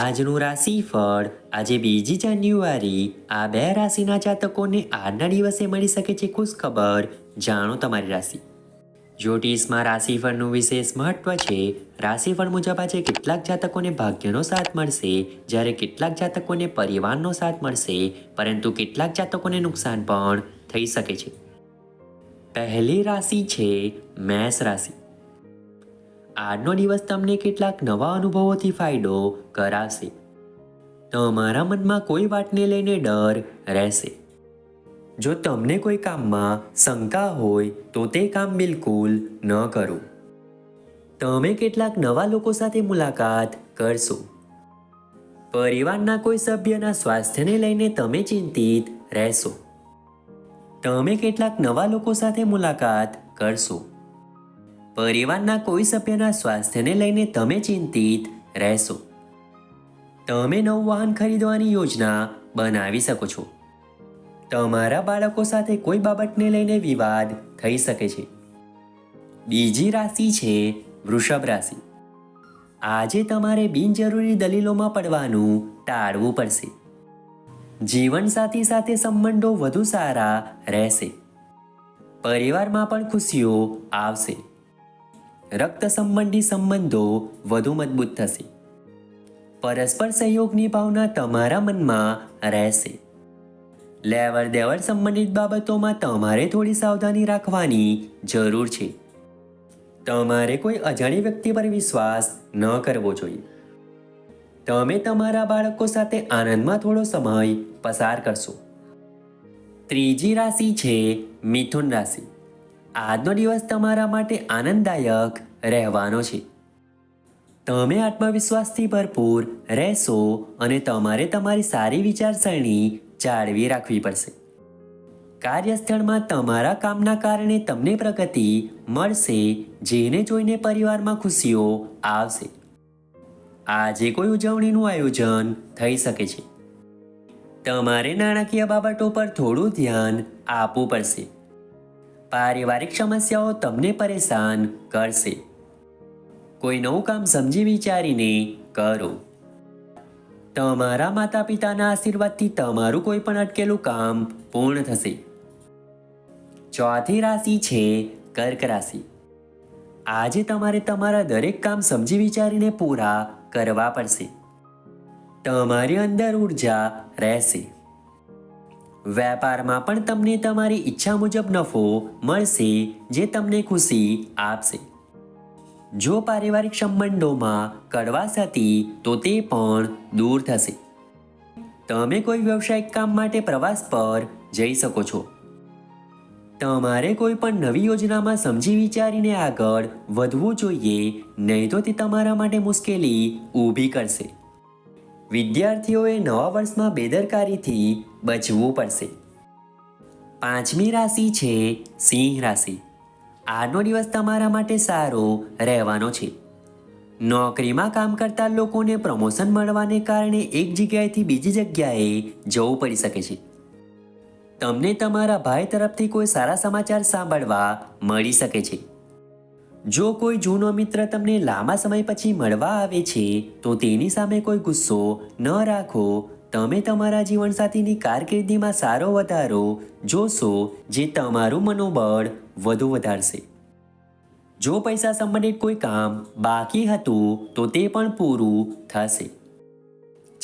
આજનું રાશિફળ. આજે બીજી જાન્યુઆરી. આ બે રાશિના જાતકોને આજના દિવસે મળી શકે છે ખુશ ખબર જાણો તમારી રાશિ. જ્યોતિષમાં રાશિફળનું વિશેષ મહત્વ છે. રાશિફળ મુજબ આજે કેટલાક જાતકોને ભાગ્યનો સાથ મળશે. જ્યારે કેટલાક જાતકોને પરિવારનો સાથ મળશે. પરંતુ કેટલાક જાતકોને નુકસાન પણ થઈ શકે છે. પહેલી રાશિ છે મેષ રાશિ. આજનો દિવસ તમને કેટલાક નવા અનુભવોથી ફાયદો કરાશે તમારા મનમાં કોઈ વાતને લઈને ડર રહેશે. જો તમને કોઈ કામમાં શંકા હોય, તો તે કામ બિલકુલ ન કરો. તમે કેટલાક નવા લોકો સાથે મુલાકાત કરશો. પરિવારના કોઈ સભ્યના સ્વાસ્થ્યને લઈને તમે ચિંતિત રહેશો. તમે કેટલાક નવા લોકો સાથે મુલાકાત કરશો. પરિવારના કોઈ સભ્યના સ્વાસ્થ્યને લઈને તમે ચિંતિત રહેશો. તમે નવું વાહન ખરીદવાની યોજના બનાવી શકો છો. તમારા બાળકો સાથે કોઈ બાબતને લઈને વિવાદ થઈ શકે છે. બીજી રાશિ છે વૃષભ રાશિ. આજે તમારે બિનજરૂરી દલીલોમાં પડવાનું ટાળવું પડશે. જીવનસાથી સાથે સંબંધો વધુ સારા રહેશે. પરિવારમાં પણ ખુશીઓ આવશે. રક્ત સંબંધી સંબંધો વધુ મજબૂત થશે. પરસ્પર સહયોગની ભાવના તમારા મનમાં રહેશે. લેવડ દેવડ સંબંધિત બાબતોમાં તમારે થોડી સાવધાની રાખવાની જરૂર છે. તમારે કોઈ અજાણી વ્યક્તિ પર વિશ્વાસ ન કરવો જોઈએ. તમે તમારા બાળકો સાથે આનંદમાં થોડો સમય પસાર કરશો. ત્રીજી રાશિ છે મિથુન રાશિ. આજનો દિવસ તમારા માટે આનંદદાયક રહેવાનો છે. તમે આત્મવિશ્વાસથી ભરપૂર રહેશો અને તમારે તમારી સારી વિચારસરણી જાળવી રાખવી પડશે. કાર્યસ્થળમાં તમારા કામના કારણે તમને પ્રગતિ મળશે, જેને જોઈને પરિવારમાં ખુશીઓ આવશે. આજે કોઈ ઉજવણીનું આયોજન થઈ શકે છે. તમારે નાણાકીય બાબતો પર થોડું ધ્યાન આપવું પડશે. પારિવારિક સમસ્યાઓ તમને પરેશાન કરશે. કોઈ નવું કામ સમજી વિચારીને કરો. તમારા માતા પિતાના આશીર્વાદથી તમારું કોઈ પણ અટકેલું કામ પૂર્ણ થશે. ચોથી રાશિ છે કર્ક રાશિ. આજે તમારે તમારા દરેક કામ સમજી વિચારીને પૂરા કરવા પડશે. તમારી અંદર ઊર્જા રહેશે. વેપારમાં પણ તમને તમારી ઈચ્છા મુજબ નફો મળશે, જે તમને ખુશી આપશે. જો પારિવારિક સંબંધોમાં કડવાશ હતી, તો તે પણ દૂર થશે. તમે કોઈ વ્યવસાયિક કામ માટે પ્રવાસ પર જઈ શકો છો. તમારે કોઈ પણ નવી યોજનામાં સમજી વિચારીને આગળ વધવું જોઈએ, નહીં તો તે તમારા માટે મુશ્કેલી ઊભી કરશે. વિદ્યાર્થીઓએ નવા વર્ષમાં બેદરકારીથી બચવું પડશે. પાંચમી રાશિ છે સિંહ રાશિ. આજનો દિવસ તમારા માટે સારો રહેવાનો છે. નોકરીમાં કામ કરતા લોકોને પ્રમોશન મળવાને કારણે એક જગ્યાએથી બીજી જગ્યાએ જવું પડી શકે છે. તમને તમારા ભાઈ તરફથી કોઈ સારા સમાચાર સાંભળવા મળી શકે છે. જો કોઈ જૂનો મિત્ર તમને લાંબા સમય પછી મળવા આવે છે, તો તેની સામે કોઈ ગુસ્સો ન રાખો. તમે તમારા જીવનસાથીની કારકિર્દીમાં સારો વધારો જોશો, જે તમારું મનોબળ વધુ વધારશે. જો પૈસા સંબંધિત કોઈ કામ બાકી હતું, તો તે પણ પૂરું થશે.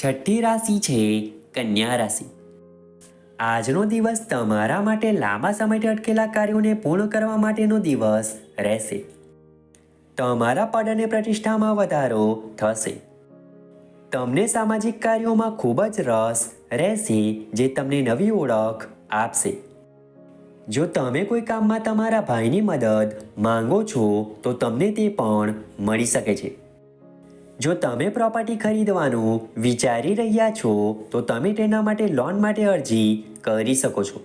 છઠ્ઠી રાશિ છે કન્યા રાશિ. આજનો દિવસ તમારા માટે લાંબા સમયથી અટકેલા કાર્યોને પૂર્ણ કરવા માટેનો દિવસ રહેશે. તમારા પદ અને પ્રતિષ્ઠામાં વધારો થશે. તમને સામાજિક કાર્યોમાં ખૂબ જ રસ રહેશે જે તમને નવી ઓળખ આપશે. જો તમે કોઈ કામમાં તમારા ભાઈની મદદ માંગો છો, તો તમને તે પણ મળી શકે છે. જો તમે પ્રોપર્ટી ખરીદવાનું વિચારી રહ્યા છો, તો તમે તેના માટે લોન માટે અરજી કરી શકો છો.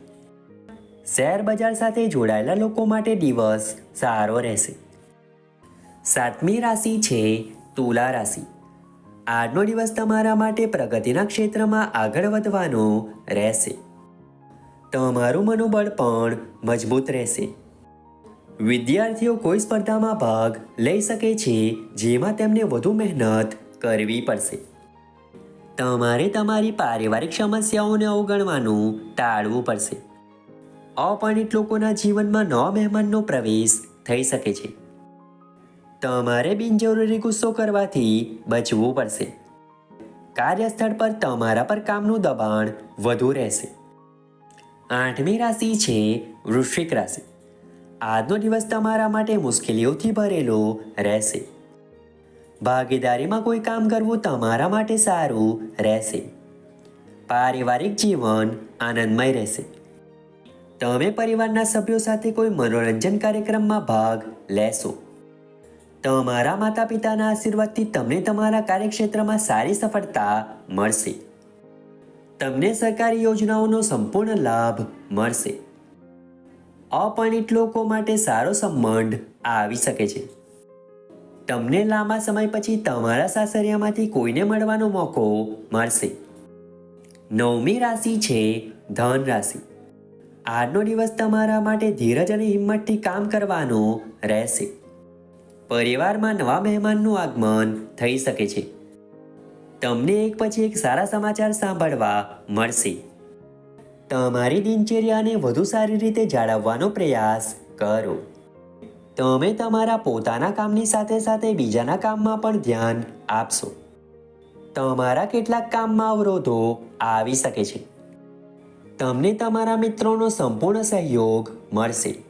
શેર બજાર સાથે જોડાયેલા લોકો માટે દિવસ સારો રહેશે. સાતમી રાશિ છે તુલા રાશિ. આજનો દિવસ તમારા માટે પ્રગતિના ક્ષેત્રમાં આગળ વધવાનો રહેશે. તમારું મનોબળ પણ મજબૂત રહેશે. વિદ્યાર્થીઓ કોઈ સ્પર્ધામાં ભાગ લઈ શકે છે જેમાં તેમને વધુ મહેનત કરવી પડશે. તમારે તમારી પારિવારિક સમસ્યાઓને અવગણવાનું ટાળવું પડશે. અપરિણિત લોકોના જીવનમાં નવા મહેમાનનો પ્રવેશ થઈ શકે છે. તમારે બિનજરૂરી ગુસ્સો કરવાથી બચવું પડશે. કાર્યસ્થળ પર તમારા પર કામનું દબાણ વધુ રહેશે. આઠમી રાશિ છે વૃશ્ચિક રાશિ. આજનો દિવસ તમારા માટે મુશ્કેલીઓથી ભરેલો રહેશે. ભાગીદારીમાં કોઈ કામ કરવું તમારા માટે સારું રહેશે. પારિવારિક જીવન આનંદમય રહેશે. તમે પરિવારના સભ્યો સાથે કોઈ મનોરંજન કાર્યક્રમમાં ભાગ લેશો. તમારા માતા પિતાના આશીર્વાદથી તમને તમારા કાર્યક્ષેત્રમાં સારી સફળતા મળશે. તમને સરકારી યોજનાઓનો સંપૂર્ણ લાભ મળશે. અપરિણિત લોકો માટે સારો સંબંધ આવી શકે છે. તમને લાંબા સમય પછી તમારા સાસરિયામાંથી કોઈને મળવાનો મોકો મળશે. નવમી રાશિ છે ધન રાશિ. આજનો દિવસ તમારા માટે ધીરજ અને હિંમતથી કામ કરવાનો રહેશે. પરિવારમાં નવા મહેમાનનું આગમન થઈ શકે છે. તમને એક પછી એક સારા સમાચાર સાંભળવા મળશે. તમારી દિનચર્યાને વધુ સારી રીતે જાળવવાનો પ્રયાસ કરો. તમે તમારા પોતાના કામની સાથે સાથે બીજાના કામમાં પણ ધ્યાન આપશો. તમારા કેટલાક કામમાં અવરોધો આવી શકે છે. તમને તમારા મિત્રોનો સંપૂર્ણ સહયોગ મળશે.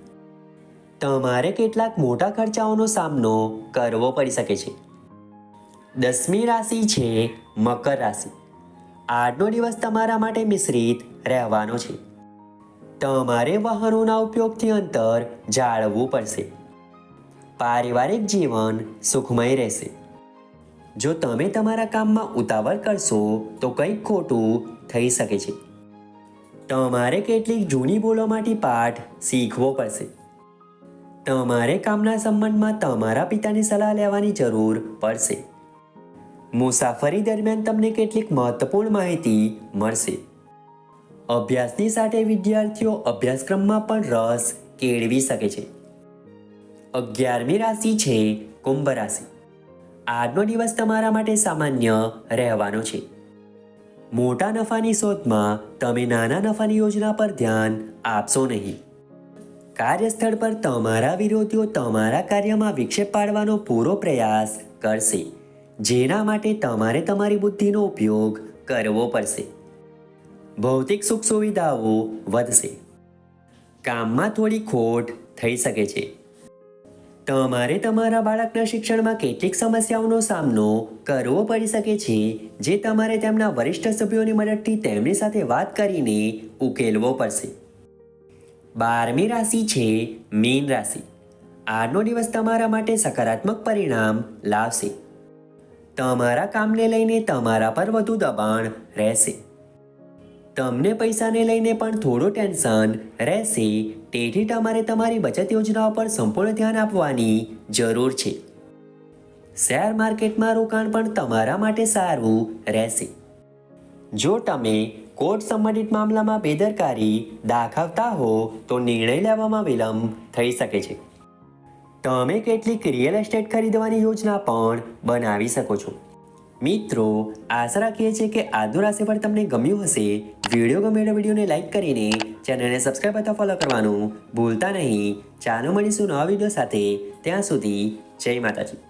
તમારે કેટલાક મોટા ખર્ચાઓનો સામનો કરવો પડી શકે છે. દસમી રાશિ છે મકર રાશિ. આજનો દિવસ તમારા માટે મિશ્રિત રહેવાનો છે. તમારે વાહનોના ઉપયોગથી અંતર જાળવવું પડશે. પારિવારિક જીવન સુખમય રહેશે. જો તમે તમારા કામમાં ઉતાવળ કરશો, તો કંઈક ખોટું થઈ શકે છે. તમારે કેટલીક જૂની ભૂલોમાંથી પાઠ શીખવો પડશે. તમારે કામના સંબંધમાં તમારા પિતાની સલાહ લેવાની જરૂર પડશે. મુસાફરી દરમિયાન તમને કેટલીક મહત્વપૂર્ણ માહિતી મળશે. અભ્યાસની સાથે વિદ્યાર્થીઓ અભ્યાસક્રમમાં પણ રસ કેળવી શકે છે. અગિયારમી રાશિ છે કુંભ રાશિ. આજનો દિવસ તમારા માટે સામાન્ય રહેવાનો છે. મોટા નફાની શોધમાં તમે નાના નફાની યોજના પર ધ્યાન આપશો નહીં. કાર્યસ્થળ પર તમારા વિરોધીઓ તમારા કાર્યમાં વિક્ષેપ પાડવાનો પૂરો પ્રયાસ કરશે, જેના માટે તમારે તમારી બુદ્ધિનો ઉપયોગ કરવો પડશે. ભૌતિક સુખ સુવિધાઓ વધશે. કામમાં થોડી ખોટ થઈ શકે છે. તમારે તમારા બાળકના શિક્ષણમાં કેટલીક સમસ્યાઓનો સામનો કરવો પડી શકે છે, જે તમારે તેમના વરિષ્ઠ સભ્યોની મદદથી તેમની સાથે વાત કરીને ઉકેલવો પડશે. બારમી રાશિ છે મીન રાશિ. આજનો દિવસ તમારા માટે સકારાત્મક પરિણામ લાવશે. તમારા કામને લઈને તમારા પર વધુ દબાણ રહેશે. તમને પૈસાને લઈને પણ થોડું ટેન્શન રહેશે, તેથી તમારે તમારી બચત યોજનાઓ પર સંપૂર્ણ ધ્યાન આપવાની જરૂર છે. શેર માર્કેટમાં રોકાણ પણ તમારા માટે સારું રહેશે. જો તમે કોર્ટ સંબંધિત મામલામાં બેદરકારી દાખવતા હો તો નિર્ણય લેવામાં વિલંબ થઈ શકે છે. તમે કેટલીક રિયલ એસ્ટેટ ખરીદવાની યોજના પણ બનાવી શકો છો. મિત્રો, આશા રાખીએ છીએ કે આજનું પર તમને ગમ્યું હશે. વીડિયો ગમે તો વિડીયોને લાઇક કરીને ચેનલને સબસ્ક્રાઈબ અથવા ફોલો કરવાનું ભૂલતા નહીં. ચાલો મળીશું નવા વીડિયો સાથે. ત્યાં સુધી જય માતાજી.